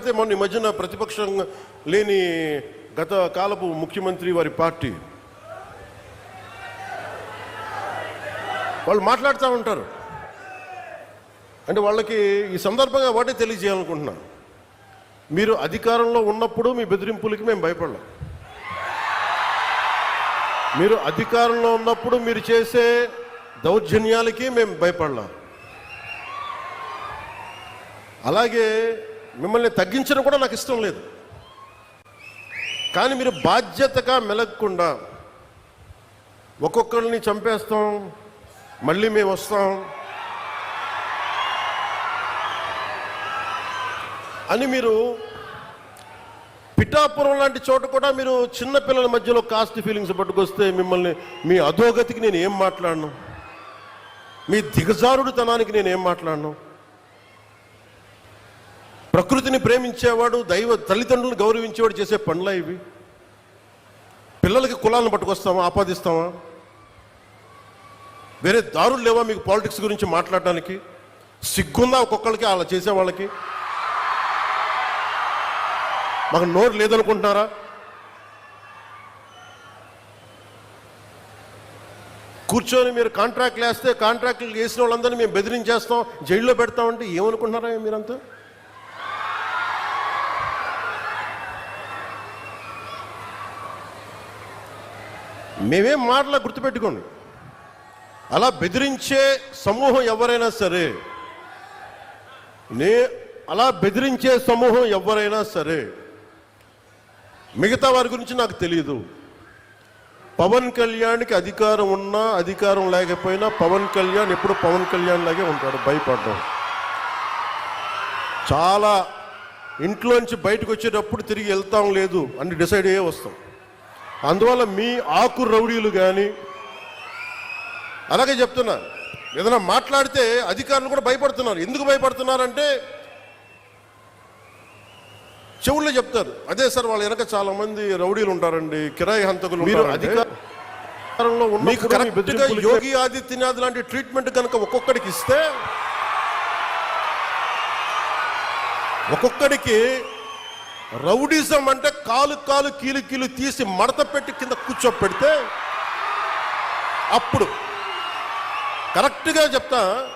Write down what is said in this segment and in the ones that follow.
అయితే మొన్న ఈ మధ్యన ప్రతిపక్షం లేని గత కాలపు ముఖ్యమంత్రి వారి పార్టీ. వాళ్ళు మాట్లాడుతూ ఉంటారు. అంటే వాళ్ళకి ఈ సందర్భంగా వాటే తెలియజేయాలనుకుంటున్నా. మీరు అధికారంలో ఉన్నప్పుడు మీ బెదిరింపులకి మేము భయపడలేం. మీరు అధికారంలో ఉన్నప్పుడు మీరు చేసే దౌర్జన్యాలకి మేము భయపడలేం. అలాగే మిమ్మల్ని తగ్గించడం కూడా నాకు ఇష్టం లేదు. కానీ మీరు బాధ్యతగా మెలగకుండా ఒక్కొక్కరిని చంపేస్తాం మళ్ళీ మేము వస్తాం అని మీరు పిఠాపురం లాంటి చోట కూడా మీరు చిన్న పిల్లల మధ్యలో కాస్ట్ ఫీలింగ్స్ పట్టుకొస్తే మిమ్మల్ని మీ అధోగతికి నేను ఏం మాట్లాడను? మీ దిగజారుడుతనానికి నేను ఏం మాట్లాడను? ప్రకృతిని ప్రేమించేవాడు దైవ తల్లిదండ్రులను గౌరవించేవాడు చేసే పనులా ఇవి? పిల్లలకి కులాలను పట్టుకొస్తామా? ఆపాదిస్తామా? వేరే దారులు లేవా మీకు పాలిటిక్స్ గురించి మాట్లాడడానికి? సిగ్గుందా ఒక్కొక్కరికి అలా చేసే వాళ్ళకి? మాకు నోరు లేదనుకుంటున్నారా? కూర్చొని మీరు కాంట్రాక్ట్లు వేస్తే కాంట్రాక్ట్లు వేసిన వాళ్ళందరినీ మేము బెదిరించేస్తాం జైల్లో పెడతామంటే ఏమనుకుంటున్నారా మీరంతా? మేమేం మాటలా గుర్తుపెట్టుకోండి. అలా బెదిరించే సమూహం ఎవరైనా సరే నే అలా బెదిరించే సమూహం ఎవరైనా సరే మిగతా వారి గురించి నాకు తెలియదు పవన్ కళ్యాణ్కి అధికారం ఉన్నా అధికారం లేకపోయినా పవన్ కళ్యాణ్ ఎప్పుడు పవన్ కళ్యాణ్ లాగే ఉంటాడు భయపడ్డం. చాలా ఇంట్లోంచి బయటకు వచ్చేటప్పుడు తిరిగి వెళ్తాం లేదు అని డిసైడ్ అయ్యే వస్తాం. అందువల్ల మీ ఆకు రౌడీలు కానీ అలాగే చెప్తున్నా ఏదైనా మాట్లాడితే అధికారులు కూడా భయపడుతున్నారు. ఎందుకు భయపడుతున్నారంటే చెవుల్లో చెప్తారు. అదే సార్ వాళ్ళ వెనక చాలా మంది రౌడీలు ఉంటారండి కిరాయి హంతకులు మీరు అధికారంలో కరెక్ట్గా యోగి ఆదిత్యనాథ్ లాంటి ట్రీట్మెంట్ కనుక ఒక్కొక్కడికి ఇస్తే ఒక్కొక్కడికి రౌడిజం అంటే కాలు కాలు కీలు కీలు తీసి మడత పెట్టి కింద కూర్చోపెడితే అప్పుడు కరెక్ట్గా చెప్తా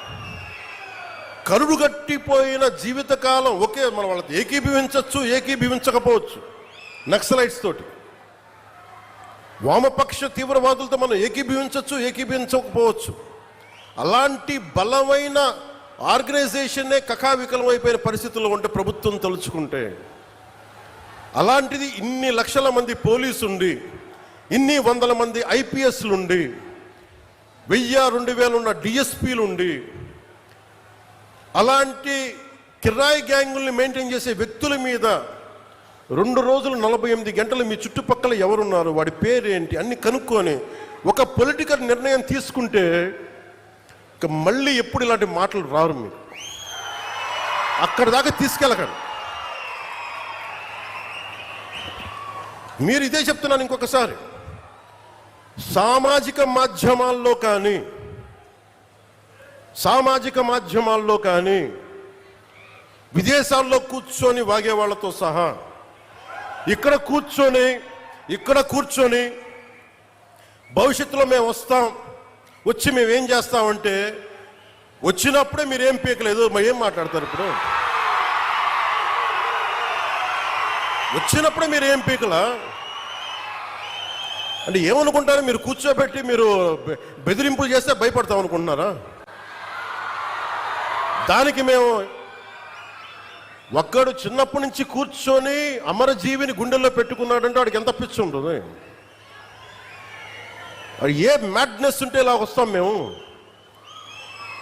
కరుడుగట్టిపోయిన జీవితకాలం ఒకే మనం వాళ్ళతో ఏకీభవించవచ్చు ఏకీభవించకపోవచ్చు. నక్సలైట్స్ తోటి. వామపక్ష తీవ్రవాదులతో మనం ఏకీభవించవచ్చు ఏకీభవించకపోవచ్చు. అలాంటి బలమైన ఆర్గనైజేషన్నే కకావికలం అయిపోయిన పరిస్థితుల్లో ఉంటే ప్రభుత్వం తలుచుకుంటే అలాంటిది ఇన్ని లక్షల మంది పోలీసు ఉండి ఇన్ని వందల మంది ఐపీఎస్లు ఉండి వెయ్యి రెండు వేలు ఉన్న డిఎస్పీలు ఉండి అలాంటి కిరాయి గ్యాంగుల్ని మెయింటైన్ చేసే వ్యక్తుల మీద రెండు రోజులు నలభై ఎనిమిది గంటలు మీ చుట్టుపక్కల ఎవరున్నారు వాడి పేరేంటి అన్ని కనుక్కొని ఒక పొలిటికల్ నిర్ణయం తీసుకుంటే ఇక మళ్ళీ ఎప్పుడు ఇలాంటి మాటలు రారు మీరు. అక్కడ దాకా తీసుకెళ్ళకండి. మీరు ఇదే చెప్తున్నాను ఇంకొకసారి. సామాజిక మాధ్యమాల్లో కానీ సామాజిక మాధ్యమాల్లో కానీ విదేశాల్లో కూర్చొని వాగే వాళ్ళతో సహా ఇక్కడ కూర్చొని ఇక్కడ కూర్చొని భవిష్యత్తులో మేము వస్తాం వచ్చి మేమేం చేస్తామంటే వచ్చినప్పుడే మీరు ఏం పీకలేదు మరి ఏం మాట్లాడతారు ఇప్పుడు? వచ్చినప్పుడు మీరు ఏం పీకలా? అంటే ఏమనుకుంటారు? మీరు కూర్చోబెట్టి మీరు బెదిరింపులు చేస్తే భయపడతాం అనుకుంటున్నారా? దానికి మేము ఒక్కడు చిన్నప్పటి నుంచి కూర్చొని అమరజీవిని గుండెల్లో పెట్టుకున్నాడంటే వాడికి ఎంత పిచ్చి ఉంటుంది? ఏ మ్యాడ్నెస్ ఉంటే ఇలా వస్తాం మేము?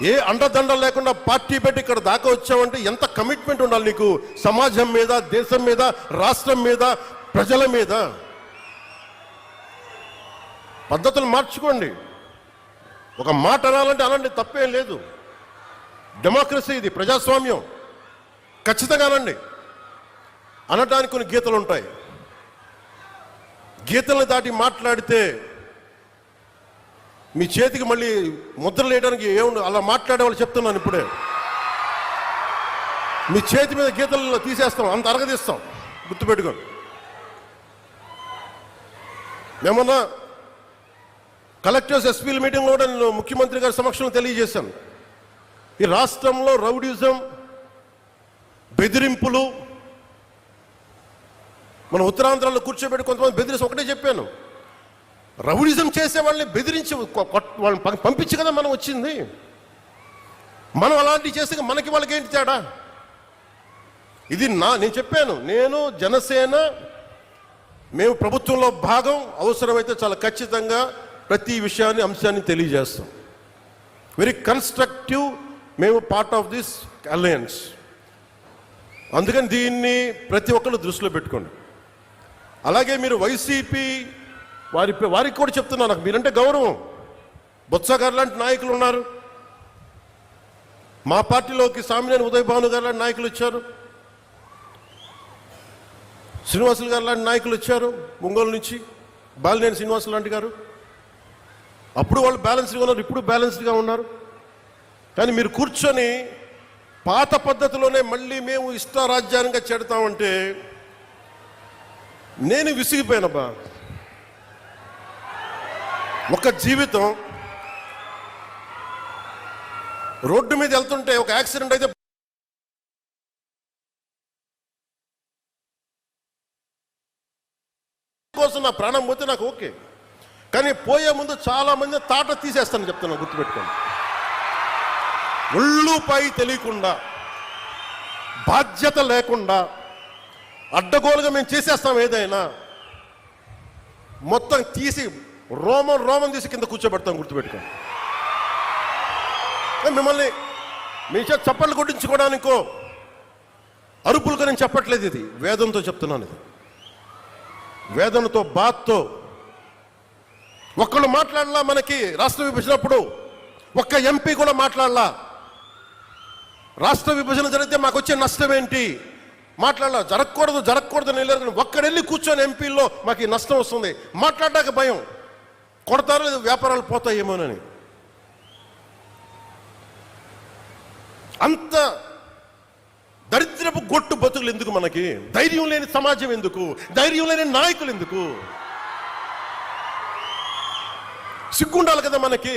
ఏ అండదండలు లేకుండా పార్టీ పెట్టి ఇక్కడ దాకా వచ్చామంటే ఎంత కమిట్మెంట్ ఉండాలి నీకు? సమాజం మీద దేశం మీద రాష్ట్రం మీద ప్రజల మీద? పద్ధతులు మార్చుకోండి. ఒక మాట అనాలంటే అలాంటి తప్పేం లేదు. డెమోక్రసీ ఇది ప్రజాస్వామ్యం. ఖచ్చితంగా అనండి. అనటానికి కొన్ని గీతలు ఉంటాయి గీతల్ని దాటి మాట్లాడితే మీ చేతికి మళ్ళీ ముద్ర లేయడానికి ఏముండదు? అలా మాట్లాడే వాళ్ళు చెప్తున్నాను ఇప్పుడే. మీ చేతి మీద గీతల్లో తీసేస్తాం అంత అరగదీస్తాం. గుర్తుపెట్టుకోండి. మేమన్నా కలెక్టర్స్ ఎస్పీల మీటింగ్లో కూడా నేను ముఖ్యమంత్రి గారి సమక్షంలో తెలియజేశాను. ఈ రాష్ట్రంలో రౌడిజం బెదిరింపులు మన ఉత్తరాంధ్రాల్లో కూర్చోబెట్టి కొంతమంది బెదిరించి ఒకటే చెప్పాను. రౌడిజం చేసే వాళ్ళని బెదిరించి వాళ్ళని పంపించి కదా మనం వచ్చింది. మనం అలాంటివి చేస్తే మనకి వాళ్ళకి ఏంటి తేడా? ఇది నా నేను చెప్పాను నేను జనసేన మేము ప్రభుత్వంలో భాగం అవసరమైతే చాలా ఖచ్చితంగా ప్రతి విషయాన్ని అంశాన్ని తెలియజేస్తాం. వెరీ కన్స్ట్రక్టివ్ మేము పార్ట్ ఆఫ్ దిస్ అలయన్స్ అందుకని దీన్ని ప్రతి ఒక్కరు దృష్టిలో పెట్టుకోండి. అలాగే మీరు వైసీపీ వారి వారికి కూడా చెప్తున్నాను నాకు. మీరంటే గౌరవం. బొత్స గారు లాంటి నాయకులు ఉన్నారు. మా పార్టీలోకి సామినేని ఉదయ్ భాను గారు లాంటి నాయకులు వచ్చారు. శ్రీనివాసులు గారు లాంటి నాయకులు వచ్చారు ఒంగోలు నుంచి. బాలినేని శ్రీనివాసులు లాంటి గారు. అప్పుడు వాళ్ళు బ్యాలెన్స్డ్గా ఉన్నారు ఇప్పుడు బ్యాలెన్స్డ్గా ఉన్నారు. కానీ మీరు కూర్చొని పాత పద్ధతిలోనే మళ్ళీ మేము ఇష్టారాజ్యానంగా చెడతామంటే నేను విసిగిపోయానబ్బా. ఒక జీవితం రోడ్డు మీద వెళ్తుంటే ఒక యాక్సిడెంట్ అయితే కోసం నా ప్రాణం పోతే నాకు ఓకే. కానీ పోయే ముందు చాలా మంది తాట తీసేస్తాను చెప్తాను గుర్తుపెట్టుకోండి. ఒళ్ళుపై తెలియకుండా బాధ్యత లేకుండా అడ్డగోలుగా మేము చేసేస్తాం ఏదైనా మొత్తం తీసి రోమం రోమం తీసి కింద కూర్చోబెడతాం గుర్తుపెట్టుకోండి మిమ్మల్ని మీ చేత చప్పట్లు కొట్టించుకోవడానికో అరుపులుగా నేను చెప్పట్లేదు ఇది. వేదంతో చెప్తున్నాను ఇది. వేదనతో బాత్తో ఒక్కళ్ళు మాట్లాడలా మనకి రాష్ట్ర విభజనప్పుడు ఒక్క ఎంపీ కూడా మాట్లాడలా. రాష్ట్ర విభజన జరిగితే మాకు వచ్చే నష్టం ఏంటి మాట్లాడలా. జరగకూడదు జరగకూడదు నేను వెళ్ళారు ఒక్కడెళ్ళి కూర్చొని ఎంపీల్లో మాకు ఈ నష్టం వస్తుంది. మాట్లాడడానికి భయం. కొడతారో లేదు వ్యాపారాలు పోతాయేమోనని. అంత దరిద్రపు గొట్టు బతుకులు ఎందుకు మనకి? ధైర్యం లేని సమాజం ఎందుకు? ధైర్యం లేని నాయకులు ఎందుకు? సిగ్గుండాలి కదా మనకి.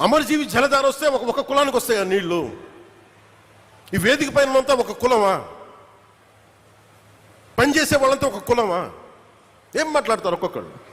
అమరజీవి జలధార వస్తే ఒక ఒక కులానికి వస్తాయి ఆ నీళ్ళు. ఈ వేదిక పైన అంతా ఒక కులమా? పనిచేసే వాళ్ళంతా ఒక కులమా? ఏం మాట్లాడతారు ఒక్కొక్కళ్ళు?